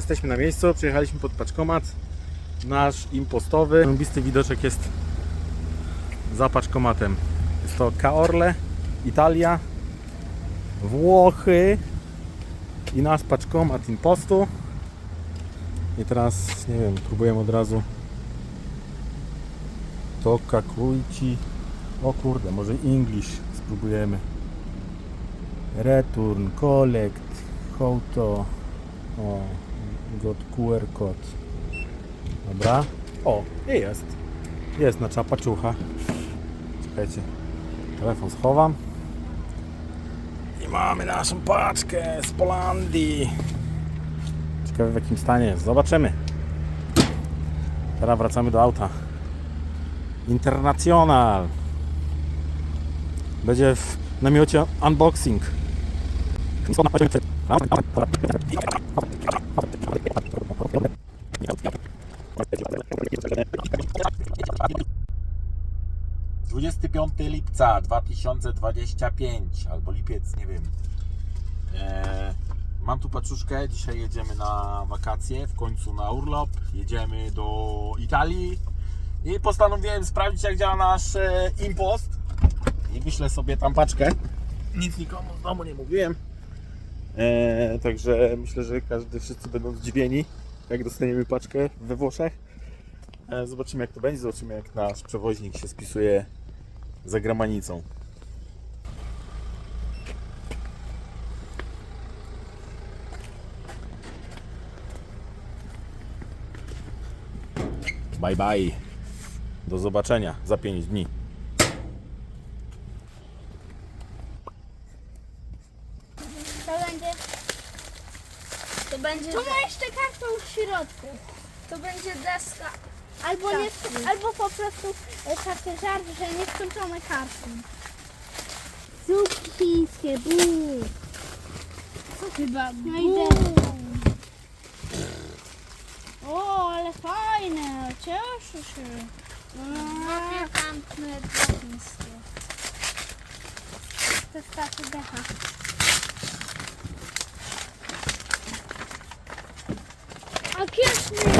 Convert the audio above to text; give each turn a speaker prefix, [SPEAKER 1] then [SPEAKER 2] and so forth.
[SPEAKER 1] Jesteśmy na miejscu, przyjechaliśmy pod paczkomat. Nasz impostowy. Rąbisty widoczek jest za paczkomatem. Jest to Caorle, Italia, Włochy i nasz paczkomat impostu. I teraz, nie wiem, próbuję od razu to kakuici. O kurde, może English spróbujemy. Return, collect, how to. O, got QR code. Dobra. O, i jest. Jest na czapaczucha. Czekajcie. Telefon schowam. I mamy naszą paczkę z Polandii. Ciekawe w jakim stanie jest. Zobaczymy. Teraz wracamy do auta. International. Będzie w namiocie unboxing. 25 lipca 2025 albo lipiec, nie wiem. Eee, mam tu paczuszkę. Dzisiaj jedziemy na wakacje, w końcu na urlop. Jedziemy do Italii i postanowiłem sprawdzić, jak działa nasz e, impost. I wyślę sobie tam paczkę. Nic nikomu z domu nie mówiłem. Eee, także myślę, że każdy, wszyscy będą zdziwieni, jak dostaniemy paczkę we Włoszech. Eee, zobaczymy, jak to będzie. Zobaczymy, jak nasz przewoźnik się spisuje za gramanicą. Bye bye. Do zobaczenia za 5 dni.
[SPEAKER 2] To będzie.
[SPEAKER 3] To będzie,
[SPEAKER 2] To ma jeszcze kartą w środku.
[SPEAKER 3] to będzie deska.
[SPEAKER 2] Albo, nie, albo po prostu e, takie żart, że nieskończone karty. Zupki chińskie, buu.
[SPEAKER 3] Chyba
[SPEAKER 2] No i deska. O, ale fajne, cieszę się. A,
[SPEAKER 3] Pikantne chińskie.
[SPEAKER 2] To jest taki decha. pierced me.